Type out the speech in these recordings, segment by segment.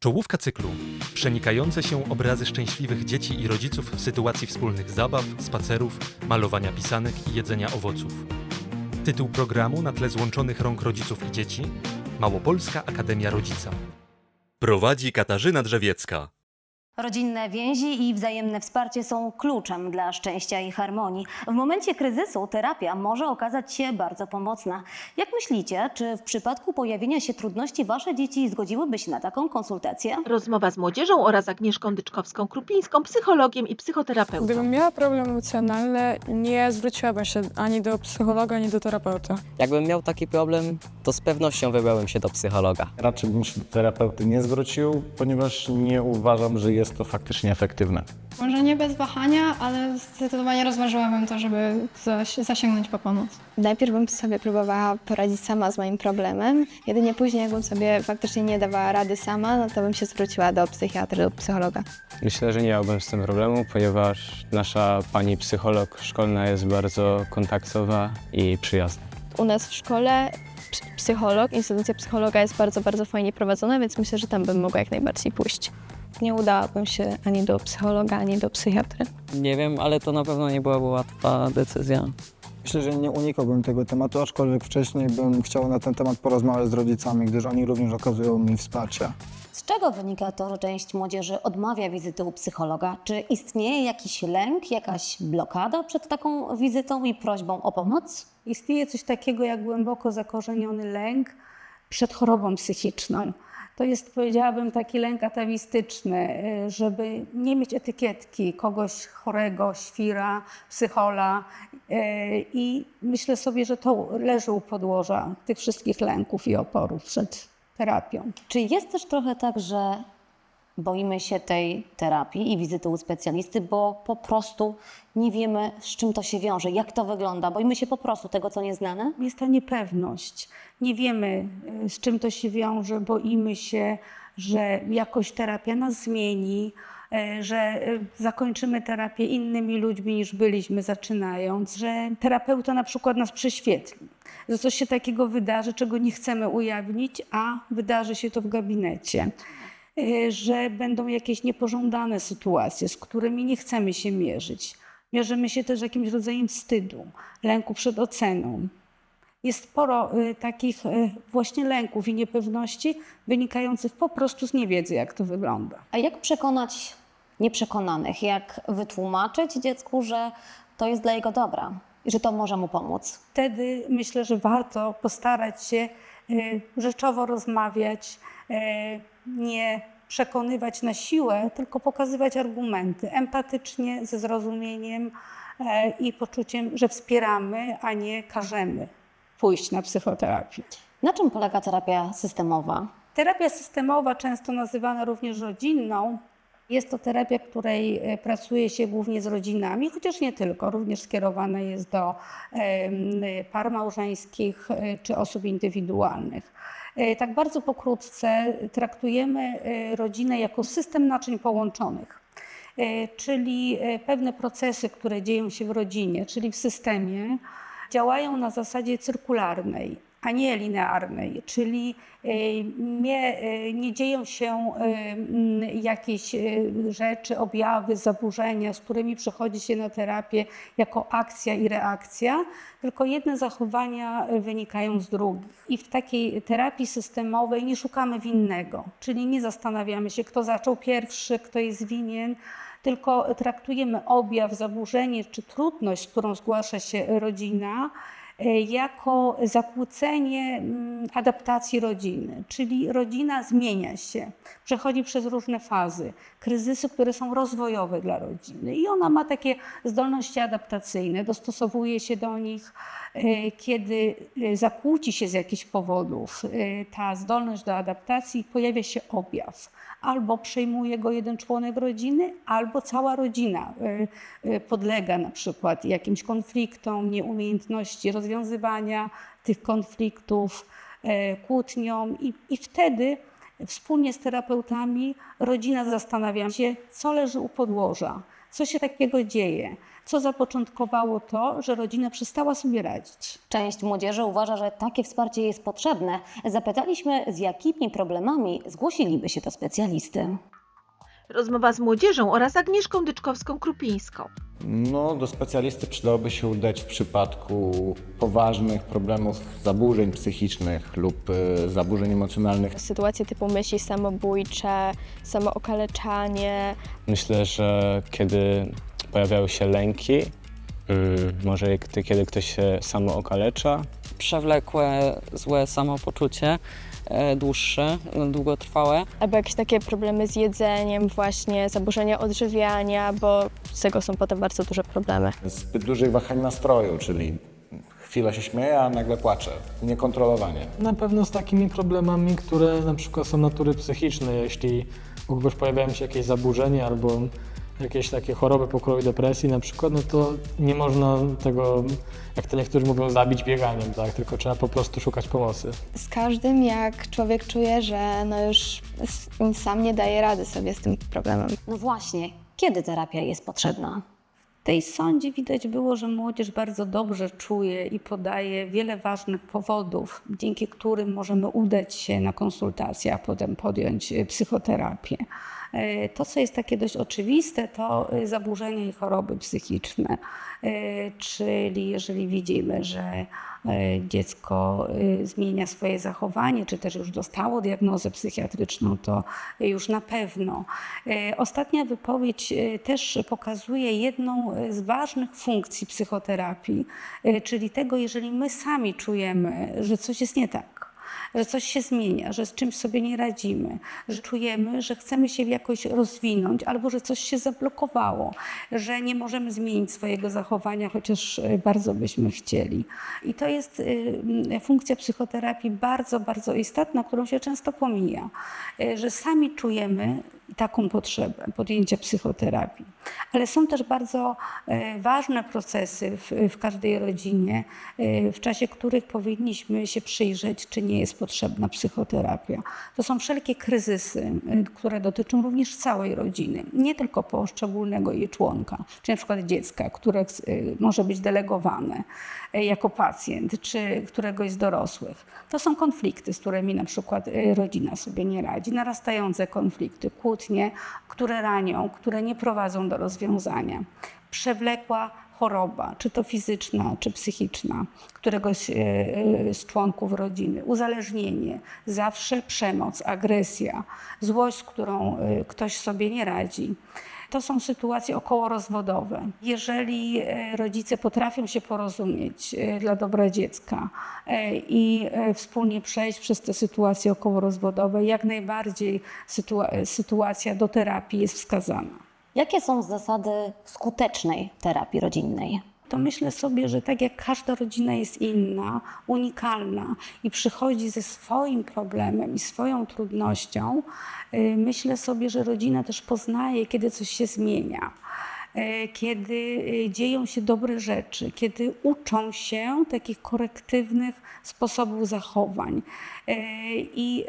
Czołówka cyklu. Przenikające się obrazy szczęśliwych dzieci i rodziców w sytuacji wspólnych zabaw, spacerów, malowania pisanek i jedzenia owoców. Tytuł programu na tle złączonych rąk rodziców i dzieci Małopolska Akademia Rodzica. Prowadzi Katarzyna Drzewiecka. Rodzinne więzi i wzajemne wsparcie są kluczem dla szczęścia i harmonii. W momencie kryzysu terapia może okazać się bardzo pomocna. Jak myślicie, czy w przypadku pojawienia się trudności wasze dzieci zgodziłyby się na taką konsultację? Rozmowa z młodzieżą oraz Agnieszką Dyczkowską-Krupińską, psychologiem i psychoterapeutą. Gdybym miała problem emocjonalny, nie zwróciłabym się ani do psychologa, ani do terapeuty. Jakbym miał taki problem, to z pewnością wybrałem się do psychologa. Raczej bym się do terapeuty nie zwrócił, ponieważ nie uważam, że jest to faktycznie efektywne. Może nie bez wahania, ale zdecydowanie rozważyłabym to, żeby coś zasięgnąć po pomoc. Najpierw bym sobie próbowała poradzić sama z moim problemem. Jedynie później, jakbym sobie faktycznie nie dawała rady sama, no to bym się zwróciła do psychiatry lub psychologa. Myślę, że nie miałbym z tym problemu, ponieważ nasza pani psycholog szkolna jest bardzo kontaktowa i przyjazna. U nas w szkole ps- psycholog, instytucja psychologa jest bardzo, bardzo fajnie prowadzona, więc myślę, że tam bym mogła jak najbardziej pójść. Nie udałabym się ani do psychologa, ani do psychiatry. Nie wiem, ale to na pewno nie byłaby łatwa decyzja. Myślę, że nie unikałbym tego tematu, aczkolwiek wcześniej bym chciał na ten temat porozmawiać z rodzicami, gdyż oni również okazują mi wsparcie. Z czego wynika to, że część młodzieży odmawia wizyty u psychologa? Czy istnieje jakiś lęk, jakaś blokada przed taką wizytą i prośbą o pomoc? Istnieje coś takiego jak głęboko zakorzeniony lęk przed chorobą psychiczną. To jest, powiedziałabym, taki lęk atawistyczny, y, żeby nie mieć etykietki kogoś chorego, świra, psychola. y, I myślę sobie, że to leży u podłoża tych wszystkich lęków i oporów przed terapią. Czy jest też trochę tak, że boimy się tej terapii i wizyty u specjalisty, bo po prostu nie wiemy, z czym to się wiąże, jak to wygląda? Boimy się po prostu tego, co nieznane? Jest ta niepewność. Nie wiemy, y, z czym to się wiąże, boimy się, że jakoś terapia nas zmieni, y, że y, zakończymy terapię innymi ludźmi niż byliśmy zaczynając, że terapeuta na przykład nas prześwietli, że coś się takiego wydarzy, czego nie chcemy ujawnić, a wydarzy się to w gabinecie. Y, Że będą jakieś niepożądane sytuacje, z którymi nie chcemy się mierzyć. Mierzymy się też jakimś rodzajem wstydu, lęku przed oceną, jest sporo y, takich y, właśnie lęków i niepewności wynikających po prostu z niewiedzy, jak to wygląda. A jak przekonać nieprzekonanych? Jak wytłumaczyć dziecku, że to jest dla jego dobra i że to może mu pomóc? Wtedy myślę, że warto postarać się rzeczowo rozmawiać, nie przekonywać na siłę, tylko pokazywać argumenty empatycznie, ze zrozumieniem y, i poczuciem, że wspieramy, a nie każemy pójść na psychoterapię. Na czym polega terapia systemowa? Terapia systemowa, często nazywana również rodzinną, jest to terapia, w której e, pracuje się głównie z rodzinami, chociaż nie tylko, również skierowana jest do par małżeńskich e, czy osób indywidualnych. E, Tak bardzo pokrótce traktujemy e, rodzinę jako system naczyń połączonych. E, czyli e, pewne procesy, które dzieją się w rodzinie, czyli w systemie, działają na zasadzie cyrkularnej, a nie linearnej, czyli e, nie, e, nie dzieją się e, jakieś rzeczy, objawy, zaburzenia, z którymi przychodzi się na terapię jako akcja i reakcja, tylko jedne zachowania wynikają z drugich. I w takiej terapii systemowej nie szukamy winnego, czyli nie zastanawiamy się, kto zaczął pierwszy, kto jest winien, tylko traktujemy objaw, zaburzenie czy trudność, którą zgłasza się rodzina, jako zakłócenie mm, adaptacji rodziny, czyli rodzina zmienia się, przechodzi przez różne fazy, kryzysy, które są rozwojowe dla rodziny. I ona ma takie zdolności adaptacyjne, dostosowuje się do nich, e, kiedy e, zakłóci się z jakichś powodów e, ta zdolność do adaptacji, pojawia się objaw. Albo przejmuje go jeden członek rodziny, albo cała rodzina e, e, podlega na przykład jakimś konfliktom, nieumiejętności rozwiązywania tych konfliktów, e, kłótniom i, i wtedy wspólnie z terapeutami rodzina zastanawia się, co leży u podłoża, co się takiego dzieje, co zapoczątkowało to, że rodzina przestała sobie radzić. Część młodzieży uważa, że takie wsparcie jest potrzebne. Zapytaliśmy, z jakimi problemami zgłosiliby się do specjalisty. Rozmowa z młodzieżą oraz Agnieszką Dyczkowską-Krupińską. No, do specjalisty przydałoby się udać w przypadku poważnych problemów zaburzeń psychicznych lub y, zaburzeń emocjonalnych. Sytuacje typu myśli samobójcze, samookaleczanie, Myślę, że kiedy pojawiają się lęki, mm, może kiedy, kiedy ktoś się samo okalecza, Przewlekłe, złe samopoczucie, e, dłuższe, długotrwałe. albo jakieś takie problemy z jedzeniem, właśnie zaburzenia odżywiania, bo z tego są potem bardzo duże problemy. Zbyt dużych wahań nastroju, czyli chwilę się śmieje, a nagle płacze. Niekontrolowanie. Na pewno z takimi problemami, które na przykład są natury psychicznej, jeśli u kogoś pojawiają się jakieś zaburzenia albo jakieś takie choroby pokroju depresji na przykład, no to nie można tego, jak to niektórzy mówią, zabić bieganiem, tak? Tylko trzeba po prostu szukać pomocy. Z każdym, jak człowiek czuje, że no już s- sam nie daje rady sobie z tym problemem. No właśnie, kiedy terapia jest potrzebna? W tej sądzie widać było, że młodzież bardzo dobrze czuje i podaje wiele ważnych powodów, dzięki którym możemy udać się na konsultację, a potem podjąć e, psychoterapię. E, To, co jest takie dość oczywiste, to e, zaburzenia i choroby psychiczne. E, Czyli jeżeli widzimy, że e, dziecko e, zmienia swoje zachowanie, czy też już dostało diagnozę psychiatryczną, to już na pewno. Ostatnia wypowiedź e, też pokazuje jedną z ważnych funkcji psychoterapii, czyli tego, jeżeli my sami czujemy, że coś jest nie tak że coś się zmienia, że z czymś sobie nie radzimy, że czujemy, że chcemy się jakoś rozwinąć albo że coś się zablokowało, że nie możemy zmienić swojego zachowania, chociaż e, bardzo byśmy chcieli. I to jest y, m, funkcja psychoterapii bardzo, bardzo istotna, którą się często pomija, e, że sami czujemy taką potrzebę podjęcia psychoterapii. Ale są też bardzo e, ważne procesy w, w każdej rodzinie, e, w czasie których powinniśmy się przyjrzeć, czy nie jest potrzebna psychoterapia. To są wszelkie kryzysy, e, które dotyczą również całej rodziny, nie tylko poszczególnego jej członka, czy na przykład dziecka, które może być delegowane jako pacjent, czy któregoś z dorosłych. To są konflikty, z którymi na przykład rodzina sobie nie radzi, narastające konflikty, kłótnie, które ranią, które nie prowadzą do rozwiązania. Przewlekła choroba, czy to fizyczna, czy psychiczna, któregoś e, e, z członków rodziny, uzależnienie, zawsze przemoc, agresja, złość, z którą e, ktoś sobie nie radzi. To są sytuacje okołorozwodowe. Jeżeli e, rodzice potrafią się porozumieć e, dla dobra dziecka e, i wspólnie przejść przez te sytuacje okołorozwodowe, jak najbardziej sytua- sytuacja do terapii jest wskazana. Jakie są zasady skutecznej terapii rodzinnej? To myślę sobie, że tak jak każda rodzina jest inna, unikalna i przychodzi ze swoim problemem i swoją trudnością, y, myślę sobie, że rodzina też poznaje, kiedy coś się zmienia. y, Kiedy y, dzieją się dobre rzeczy, kiedy uczą się takich korektywnych sposobów zachowań. I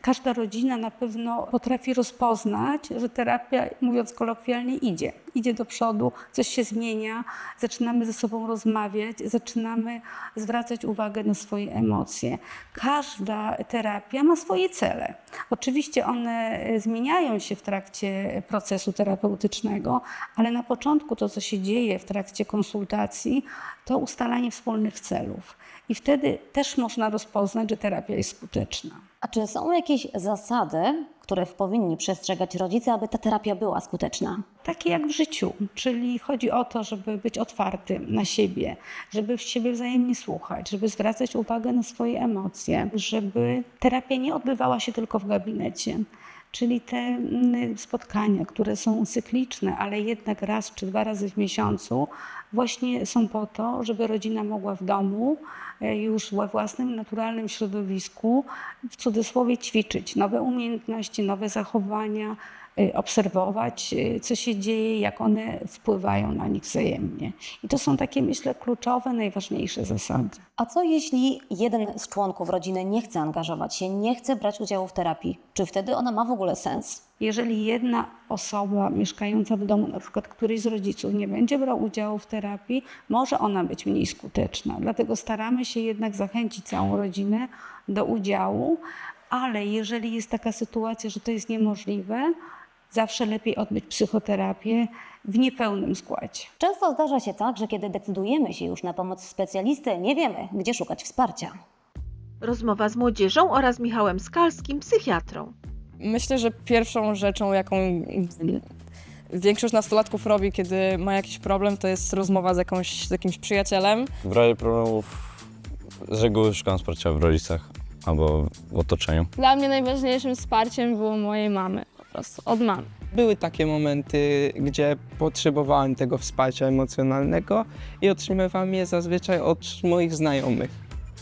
każda rodzina na pewno potrafi rozpoznać, że terapia, mówiąc kolokwialnie, idzie. Idzie do przodu, coś się zmienia, zaczynamy ze sobą rozmawiać, zaczynamy zwracać uwagę na swoje emocje. Każda terapia ma swoje cele. Oczywiście one e, zmieniają się w trakcie procesu terapeutycznego, ale na początku to, co się dzieje w trakcie konsultacji, to ustalanie wspólnych celów. I wtedy też można rozpoznać, że terapia jest skuteczna. A czy są jakieś zasady, których powinni przestrzegać rodzice, aby ta terapia była skuteczna? Takie jak w życiu, czyli chodzi o to, żeby być otwartym na siebie, żeby w siebie wzajemnie słuchać, żeby zwracać uwagę na swoje emocje, żeby terapia nie odbywała się tylko w gabinecie. Czyli te mm, spotkania, które są cykliczne, ale jednak raz czy dwa razy w miesiącu, właśnie są po to, żeby rodzina mogła w domu, e, już we własnym naturalnym środowisku, w cudzysłowie ćwiczyć. Nowe umiejętności, nowe zachowania, obserwować, y, co się dzieje, jak one wpływają na nich wzajemnie. I to są takie, myślę, kluczowe, najważniejsze zasady. A co jeśli jeden z członków rodziny nie chce angażować się, nie chce brać udziału w terapii? Czy wtedy ona ma w ogóle sens? Jeżeli jedna osoba mieszkająca w domu, na przykład któryś z rodziców nie będzie brał udziału w terapii, może ona być mniej skuteczna. Dlatego staramy się jednak zachęcić całą rodzinę do udziału, ale jeżeli jest taka sytuacja, że to jest niemożliwe, zawsze lepiej odbyć psychoterapię w niepełnym składzie. Często zdarza się tak, że kiedy decydujemy się już na pomoc specjalisty, nie wiemy, gdzie szukać wsparcia. Rozmowa z młodzieżą oraz Michałem Skalskim, psychiatrą. Myślę, że pierwszą rzeczą, jaką większość nastolatków robi, kiedy ma jakiś problem, to jest rozmowa z, jakąś, z jakimś przyjacielem. W razie problemów z reguły szukam wsparcia w rodzicach albo w otoczeniu. Dla mnie najważniejszym wsparciem było mojej mamy, prostu od mamy. Były takie momenty, gdzie potrzebowałem tego wsparcia emocjonalnego i otrzymywałem je zazwyczaj od moich znajomych,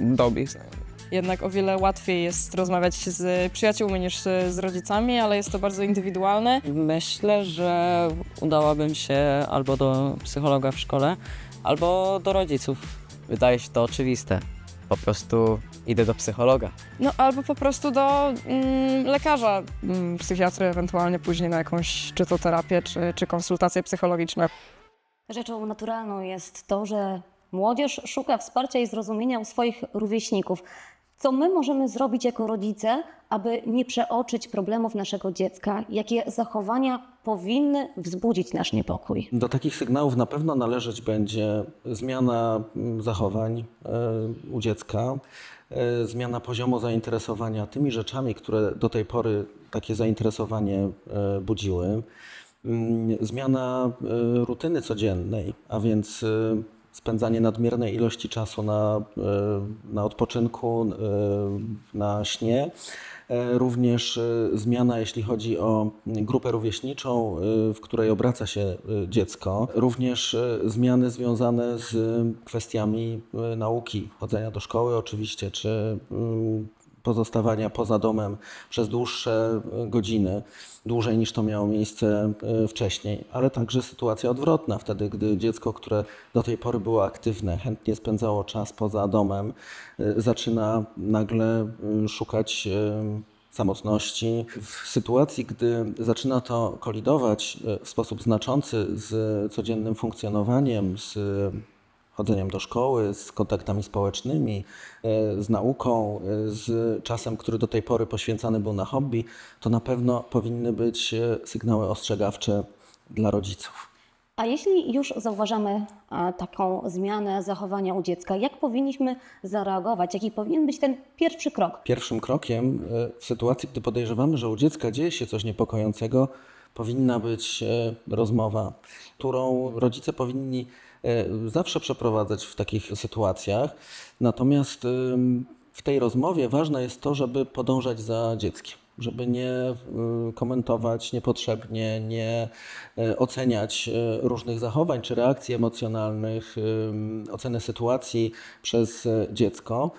dobrych znajomych. Jednak o wiele łatwiej jest rozmawiać z przyjaciółmi niż z rodzicami, ale jest to bardzo indywidualne. Myślę, że udałabym się albo do psychologa w szkole, albo do rodziców. Wydaje się to oczywiste. Po prostu idę do psychologa. No albo po prostu do mm, lekarza, mm, psychiatry, ewentualnie później na jakąś czy to terapię, czy, czy konsultacje psychologiczne. Rzeczą naturalną jest to, że młodzież szuka wsparcia i zrozumienia u swoich rówieśników. Co my możemy zrobić jako rodzice, aby nie przeoczyć problemów naszego dziecka? Jakie zachowania powinny wzbudzić nasz niepokój? Do takich sygnałów na pewno należeć będzie zmiana mm, zachowań e, u dziecka, e, zmiana poziomu zainteresowania tymi rzeczami, które do tej pory takie zainteresowanie e, budziły, Mm, zmiana rutyny codziennej, a więc spędzanie nadmiernej ilości czasu na, e, na odpoczynku, e, na śnie. E, Również zmiana, jeśli chodzi o grupę rówieśniczą, w której obraca się dziecko. Również zmiany związane z kwestiami nauki, chodzenia do szkoły oczywiście, czy mm, pozostawania poza domem przez dłuższe e, godziny, dłużej niż to miało miejsce e, wcześniej, ale także sytuacja odwrotna, wtedy gdy dziecko, które do tej pory było aktywne, chętnie spędzało czas poza domem, e, zaczyna nagle e, szukać samotności. W sytuacji, gdy zaczyna to kolidować w sposób znaczący z codziennym funkcjonowaniem, z chodzeniem do szkoły, z kontaktami społecznymi, e, z nauką, e, z czasem, który do tej pory poświęcany był na hobby, to na pewno powinny być e, sygnały ostrzegawcze dla rodziców. A jeśli już zauważamy taką zmianę zachowania u dziecka, jak powinniśmy zareagować? Jaki powinien być ten pierwszy krok? Pierwszym krokiem w sytuacji, gdy podejrzewamy, że u dziecka dzieje się coś niepokojącego, powinna być rozmowa, którą rodzice powinni zawsze przeprowadzać w takich sytuacjach. Natomiast w tej rozmowie ważne jest to, żeby podążać za dzieckiem. Żeby nie y, komentować niepotrzebnie, nie y, oceniać różnych zachowań czy reakcji emocjonalnych, oceny sytuacji przez dziecko,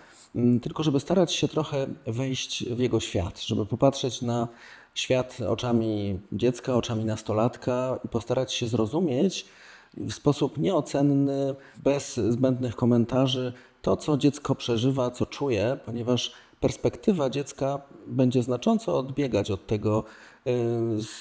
tylko żeby starać się trochę wejść w jego świat, żeby popatrzeć na świat oczami dziecka, oczami nastolatka i postarać się zrozumieć w sposób nieocenny, bez zbędnych komentarzy, to, co dziecko przeżywa, co czuje, ponieważ perspektywa dziecka będzie znacząco odbiegać od tego,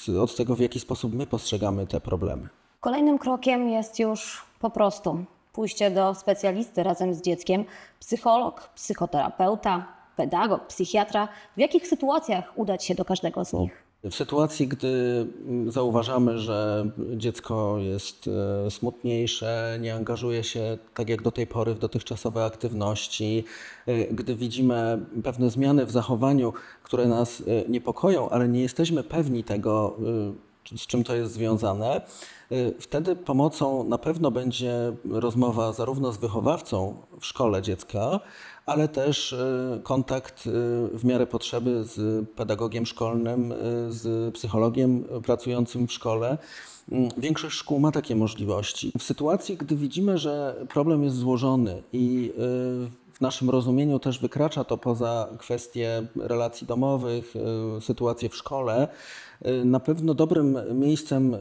y, od tego, w jaki sposób my postrzegamy te problemy. Kolejnym krokiem jest już po prostu pójście do specjalisty razem z dzieckiem, psycholog, psychoterapeuta, pedagog, psychiatra. W jakich sytuacjach udać się do każdego z nich? W sytuacji, gdy mm, zauważamy, że dziecko jest e, smutniejsze, nie angażuje się tak jak do tej pory w dotychczasowe aktywności, e, gdy widzimy pewne zmiany w zachowaniu, które nas e, niepokoją, ale nie jesteśmy pewni tego, z czym to jest związane, e, wtedy pomocą na pewno będzie rozmowa zarówno z wychowawcą w szkole dziecka, ale też e, kontakt e, w miarę potrzeby z pedagogiem szkolnym, z psychologiem pracującym w szkole. Większość szkół ma takie możliwości. W sytuacji, gdy widzimy, że problem jest złożony i w naszym rozumieniu też wykracza to poza kwestie relacji domowych, sytuacje w szkole, na pewno dobrym miejscem, e,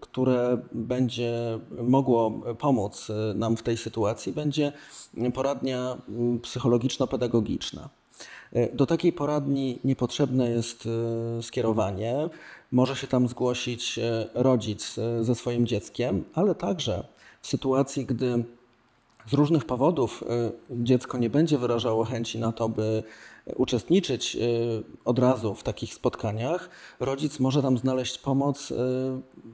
które będzie mogło pomóc e, nam w tej sytuacji, będzie poradnia mm, psychologiczno-pedagogiczna. Do takiej poradni niepotrzebne jest skierowanie. Może się tam zgłosić rodzic ze swoim dzieckiem, ale także w sytuacji, gdy z różnych powodów y, dziecko nie będzie wyrażało chęci na to, by uczestniczyć y, od razu w takich spotkaniach, rodzic może tam znaleźć pomoc y,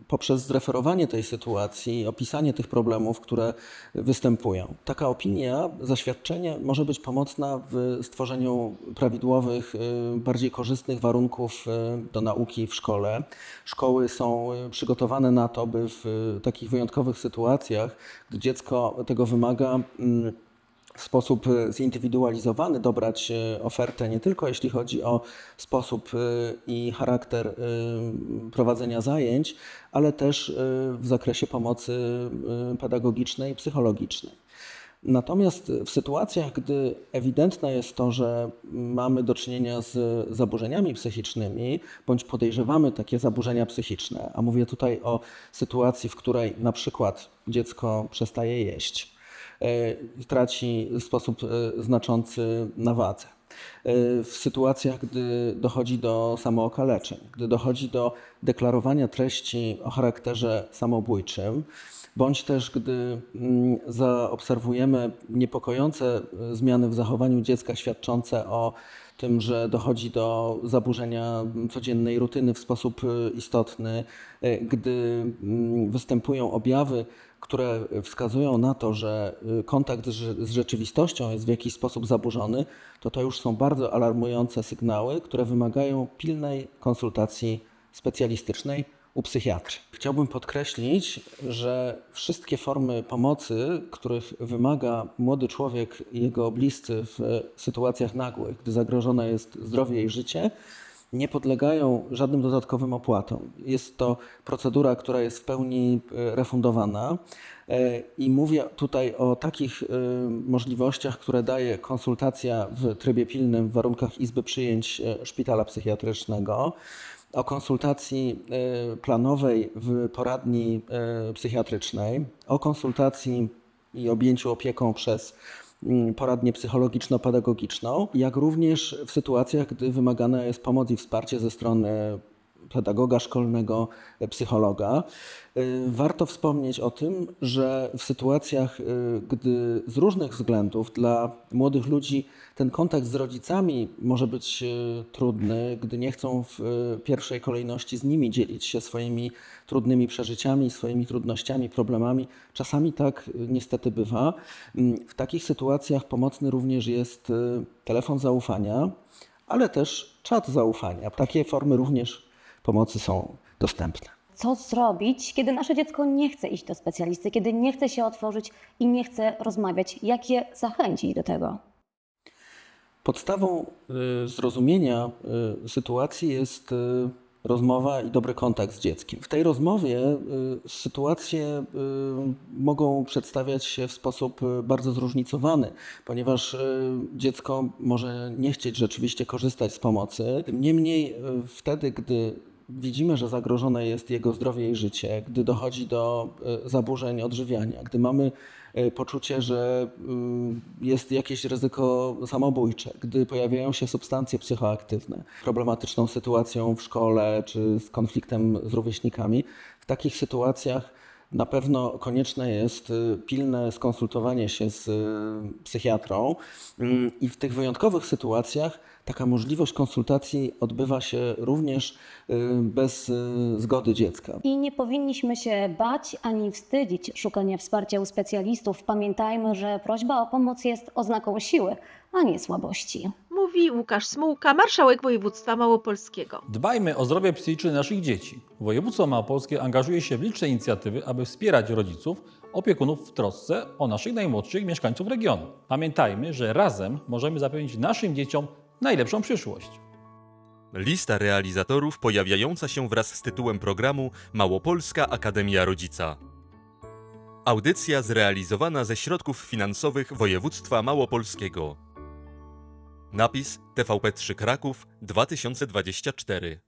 poprzez zreferowanie tej sytuacji, opisanie tych problemów, które występują. Taka opinia, zaświadczenie może być pomocna w stworzeniu prawidłowych, y, bardziej korzystnych warunków do nauki w szkole. Szkoły są przygotowane na to, by w takich wyjątkowych sytuacjach, gdy dziecko tego wymaga, mm, w sposób y, zindywidualizowany dobrać y, ofertę, nie tylko jeśli chodzi o sposób y, i charakter prowadzenia zajęć, ale też w zakresie pomocy pedagogicznej i psychologicznej. Natomiast w sytuacjach, gdy ewidentne jest to, że mamy do czynienia z zaburzeniami psychicznymi, bądź podejrzewamy takie zaburzenia psychiczne, a mówię tutaj o sytuacji, w której na przykład dziecko przestaje jeść, traci w sposób e, znaczący na wadze. E, W sytuacjach, gdy dochodzi do samookaleczeń, gdy dochodzi do deklarowania treści o charakterze samobójczym, bądź też gdy mm, zaobserwujemy niepokojące e, zmiany w zachowaniu dziecka świadczące o tym, że dochodzi do zaburzenia codziennej rutyny w sposób e, istotny, e, gdy mm, występują objawy, które wskazują na to, że y, kontakt z rzeczywistością jest w jakiś sposób zaburzony, to to już są bardzo alarmujące sygnały, które wymagają pilnej konsultacji specjalistycznej u psychiatry. Chciałbym podkreślić, że wszystkie formy pomocy, których wymaga młody człowiek i jego bliscy w sytuacjach nagłych, gdy zagrożone jest zdrowie i życie, nie podlegają żadnym dodatkowym opłatom. Jest to procedura, która jest w pełni e, refundowana. E, I mówię tutaj o takich e, możliwościach, które daje konsultacja w trybie pilnym w warunkach izby przyjęć szpitala psychiatrycznego, o konsultacji planowej w poradni psychiatrycznej, o konsultacji i objęciu opieką przez poradnię psychologiczno-pedagogiczną, jak również w sytuacjach, gdy wymagana jest pomoc i wsparcie ze strony pedagoga szkolnego, e, psychologa. Y, Warto wspomnieć o tym, że w sytuacjach, y, gdy z różnych względów dla młodych ludzi ten kontakt z rodzicami może być trudny, gdy nie chcą w pierwszej kolejności z nimi dzielić się swoimi trudnymi przeżyciami, swoimi trudnościami, problemami, czasami tak niestety bywa. Mm, W takich sytuacjach pomocny również jest telefon zaufania, ale też czat zaufania. Takie formy również pomocy są dostępne. Co zrobić, kiedy nasze dziecko nie chce iść do specjalisty, kiedy nie chce się otworzyć i nie chce rozmawiać? Jak je zachęcić do tego? Podstawą y, zrozumienia y, sytuacji jest y, rozmowa i dobry kontakt z dzieckiem. W tej rozmowie sytuacje mogą przedstawiać się w sposób bardzo zróżnicowany, ponieważ dziecko może nie chcieć rzeczywiście korzystać z pomocy. Niemniej wtedy, gdy widzimy, że zagrożone jest jego zdrowie i życie, gdy dochodzi do y, zaburzeń odżywiania, gdy mamy y, poczucie, że y, jest jakieś ryzyko samobójcze, gdy pojawiają się substancje psychoaktywne, problematyczną sytuacją w szkole czy z konfliktem z rówieśnikami, w takich sytuacjach na pewno konieczne jest y, pilne skonsultowanie się z y, psychiatrą Mm, i w tych wyjątkowych sytuacjach taka możliwość konsultacji odbywa się również y, bez zgody dziecka. I nie powinniśmy się bać ani wstydzić szukania wsparcia u specjalistów. Pamiętajmy, że prośba o pomoc jest oznaką siły, a nie słabości. Mówi Łukasz Smułka, marszałek województwa małopolskiego. Dbajmy o zdrowie psychiczne naszych dzieci. Województwo małopolskie angażuje się w liczne inicjatywy, aby wspierać rodziców, opiekunów w trosce o naszych najmłodszych mieszkańców regionu. Pamiętajmy, że razem możemy zapewnić naszym dzieciom najlepszą przyszłość. Lista realizatorów pojawiająca się wraz z tytułem programu Małopolska Akademia Rodzica. Audycja zrealizowana ze środków finansowych województwa małopolskiego. Napis TVP3 Kraków 2024